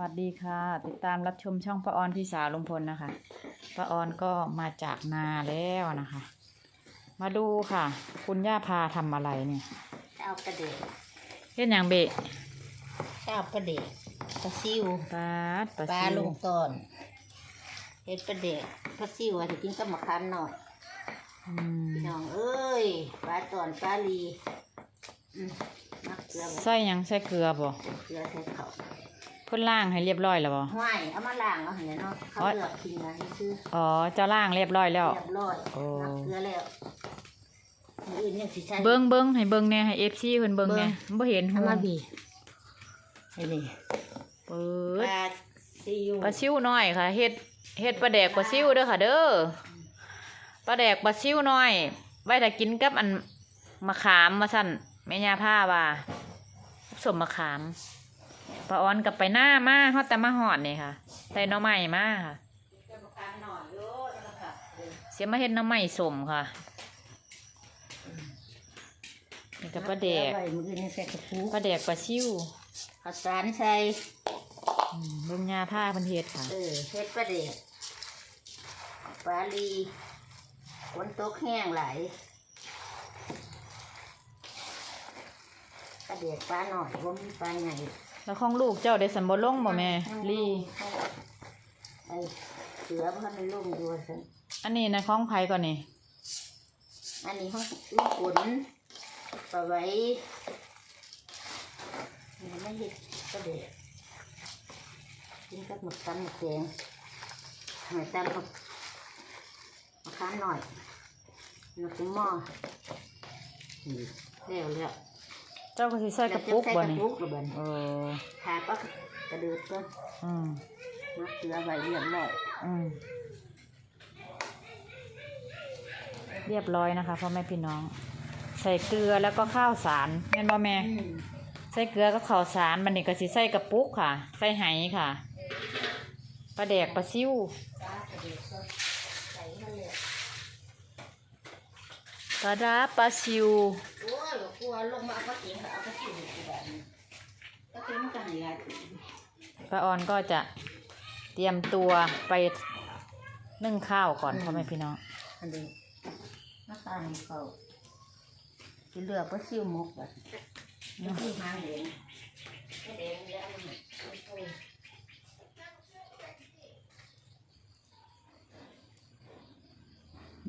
วัสดีค่ะ ติดตามรับชมช่องป้าออนพี่สาวลุงพลนะคะป้าออนก็มาจากนาแล้วนะคะ มาดูค่ะ คุณย่าพาทำอะไรเนี่ยเอาประเดกเฮ็ดหยังเบะเอาประเดกปลาซิวปลาดปลาปลาซิวลงตอนเฮ็ดประเดกปลาซิวอะจะกินกับมะขามหน่อยอืมพี่น้องเอ้ยปลาตอนปลาลีอืมมักเกลือบ่ใส่หยังใส่เกลือบ่เกลือใส่เขาเพิ่นล่างให้เรียบร้อยแล้วบ่ห้วยเอามาล้างเอาเห็นเนาะเขาอ๋อเลือกกินนะนี่คืออ๋อเจ้าล่างเรียบร้อยแล้ว เรียบร้อยโอ้มักเกลือแล้วมื้ออื่นยังสิใช้เบิ่งเบิ่งให้เบิ่งแหน่ให้ FC เพิ่นเบิ่งแหน่เบิ่บ่เห็นเอามาบีไอ้นี่เปิปดลาซิวปลาซิวน้อยค่ะเฮ็ดเฮ็ดปลาแดกปลาซิวเด้อค่ะ เด้อปลาแดกปลาซิวน้อย ไว้ถ้ากินกับอันมะขามมาสั่นแม่ย่าผ้าว่าสมมะขาม ปลาออนกับไปหน้ามาฮอดแต่มาหอดนี่ค่ะใส่หน่อไม้มาค่ะเอามะขามหน่อยโยแล้วก็ค่ะเออเสียมาเฮ็ดหน่อไม้สมค่ะนี่กับปลาแดกเอไว้มื้ออื่นยังใส่กระปุกปลาแดกปลาซิวข้าวสารใส่ อืมเบิ่งย่าผ้าเพิ่นเฮ็ดค่ะ เออเฮ็ดปลาเด็กปลาลีฝนตกแห้งไหลายปลาเด็กปลาหน่อยผมมีปลาใหญ่ แล้วของลูกเจ้าได้สันบ่ลงบ่แม่ลี่ ไอ้เสือพันในลุ่มอยู่สิอันนี้นะของไผก่อนนี่อันนี้เขาลูกฝนปลาไว้นี่ไม่เห็ดปลาเด็กกินกับหมึกตำหมึกแดงหอยตำหมึกมะขามหน่อยหมึกหม้อนี่แล้วแล้ว เจ้าก็สิใส่กระปุกบ่นี่กระปุกระเบิดเออทาก็กระเดือกก็อืมนักเสือไว้เรียบร้อยอืมเรียบร้อยนะคะพ่อแม่พี่น้อง ใส่เกลือแล้วก็ข้าวสารแม่นบ่แม่อืมใส่เกลือก็ข้าวสารมันนี่ก็สิใส่กระปุกค่ะ ใส่ไหค่ะปลาแดกปลาซิวตากระเดือกก็ใส่มาเลยปลาดาปลาซิวโอ้ย กลัวลงมาเอาปลาเก๋งเอาปลาเก๋งอยู่แบบนี้ปลาเก๋งมันก็หายากป้าออนก็จะเตรียมตัวไปนึ่งข้าวก่อนพ่อแม่พี่น้องอันนี้มาตามเขาที่เหลือปลาซิวหมกแบบปลาซิวหางแดงหางแดงแล้วมันโอ้ย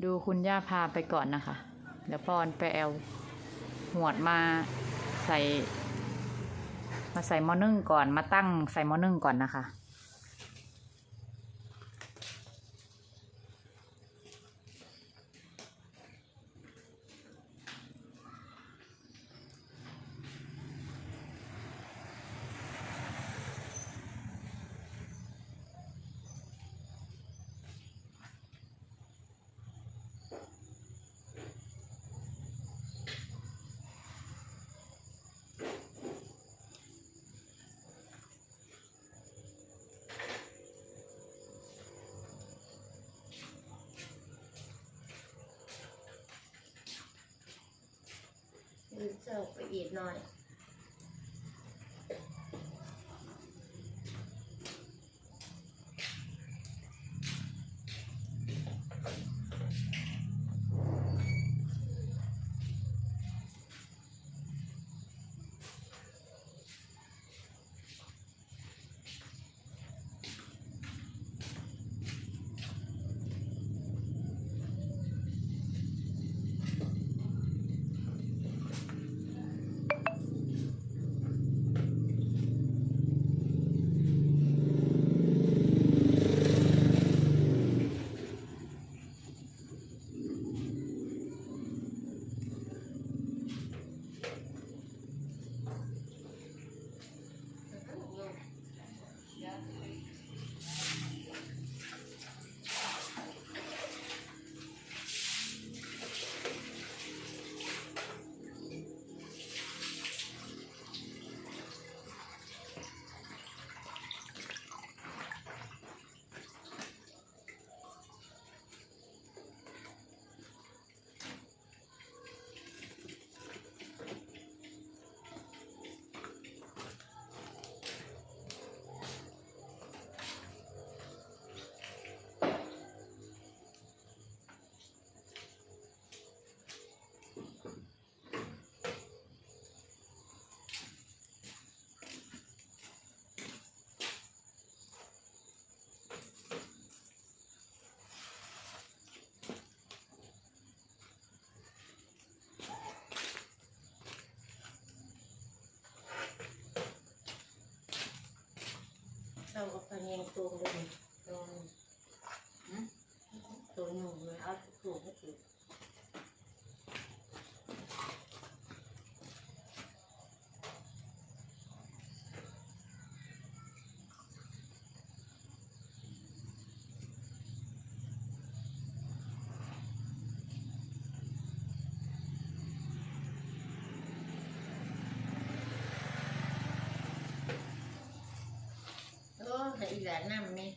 ดูคุณย่าพาไปก่อนนะคะ เดี๋ยวป้าออนไปเอา หวดมาใส่ มาใส่หม้อนึ่งก่อน มาตั้งใส่หม้อนึ่งก่อนนะคะ ยืดเสิร์ฟไปอีกหน่อย องตัวเลยตัวตัวหนุ่มเลยเอาตัวก็ถือ โอ้แต่อีห ลานน้ำนี่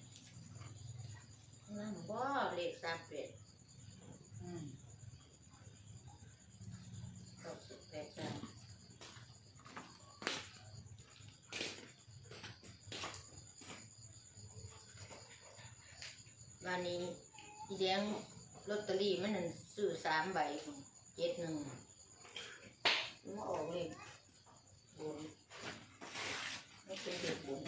น้ำบ่เล็กสามเป็ดอืมตกสุดแปดสามวันนี้อีแดงลอตเตอรี่มันนั่นซื้อสามใบเจ็ดหนึ่งมันออกเลยบนไม่เป็นเด็กบุญ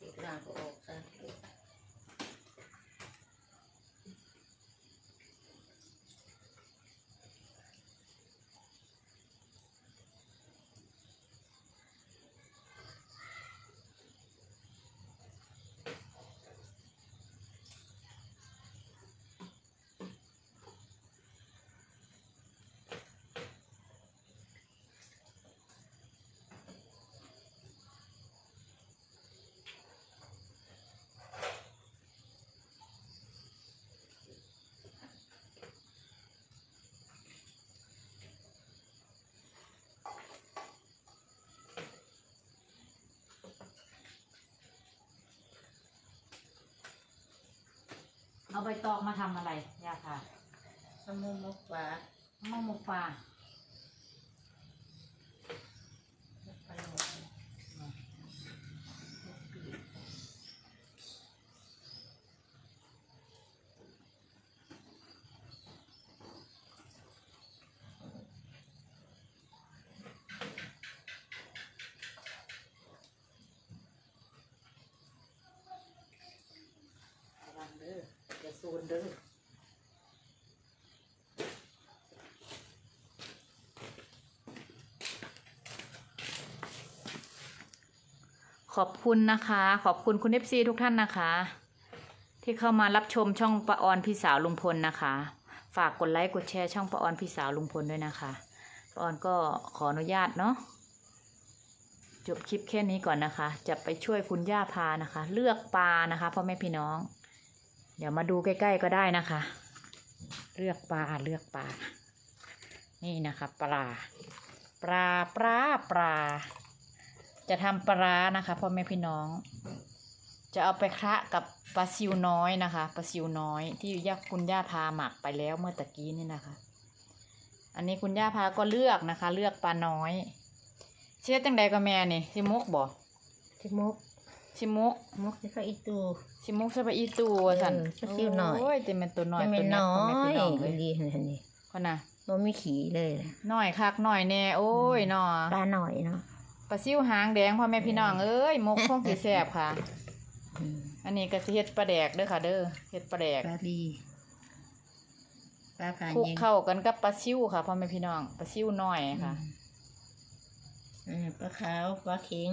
อีกร่างก็ออกซะ เอาใบตองมาทำอะไรย่าค่ะมะม่วงมกปลา มะมกปลาปลาหมกระวังเด้อจะซูน เด้อขอบคุณนะคะ ขอบคุณคุณเอฟซีทุกท่านนะคะ ที่เข้ามารับชมช่องปะออนพี่สาวลุงพลนะคะ ฝากกดไลค์กดแชร์ช่องปะออนพี่สาวลุงพลด้วยนะคะปะออนก็ขออนุญาตเนาะจบคลิปแค่นี้ก่อนนะคะ จะไปช่วยคุณย่าพานะคะ เลือกปลานะคะพ่อแม่พี่น้อง เดี๋ยวมาดูใกล้ ๆก็ได้นะคะ เลือกปลาเลือกปลา นี่นะคะปลา ปลาปลาปลา จะทำปลานะคะพ่อแม่พี่น้อง จะเอาไปคละกับปลาซิวน้อยนะคะปลาซิวน้อยที่ย่าคุณย่าพาหมักไปแล้วเมื่อตะกี้นี่นะคะ อันนี้คุณย่าพาก็เลือกนะคะ เลือกปลาน้อยเชื่อจังใดก็แม่นี่ชิมุกบ่ที่มก ชิมุกมกที่เขาอีตูชิมุกใช่ปะอีตูว่าสันเออปลาซิวน้อยโอ้ยเต็มเป็นตัวน้อยจะตัเป็วนเล็กน้อพ่อแม่พี่ยน้องเลยดีเห็นนี่คนน่ะบ่มีขี่เลยนะน้อยคักน้อยแน่โอ้ยน้อปลาหน่อยเนาะปลาซิวหางแดงพ่อแม่พี่น้องเอ้ยมกคงสิแซ่บค่ะอืมอันนี้ก็สิเฮ็ดปลาแดกเด้อค่ะ เด้อเฮ็ดปลาแดกปลาดีปลาผาคลุกยิงเข้ากันกับปลาซิวค่ะพ่อแม่พี่น้องปลาซิวน้อยค่ะอืมปลาขาวปลาเข็ง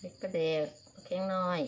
เล็กกระเดกปลาเข็งน้อย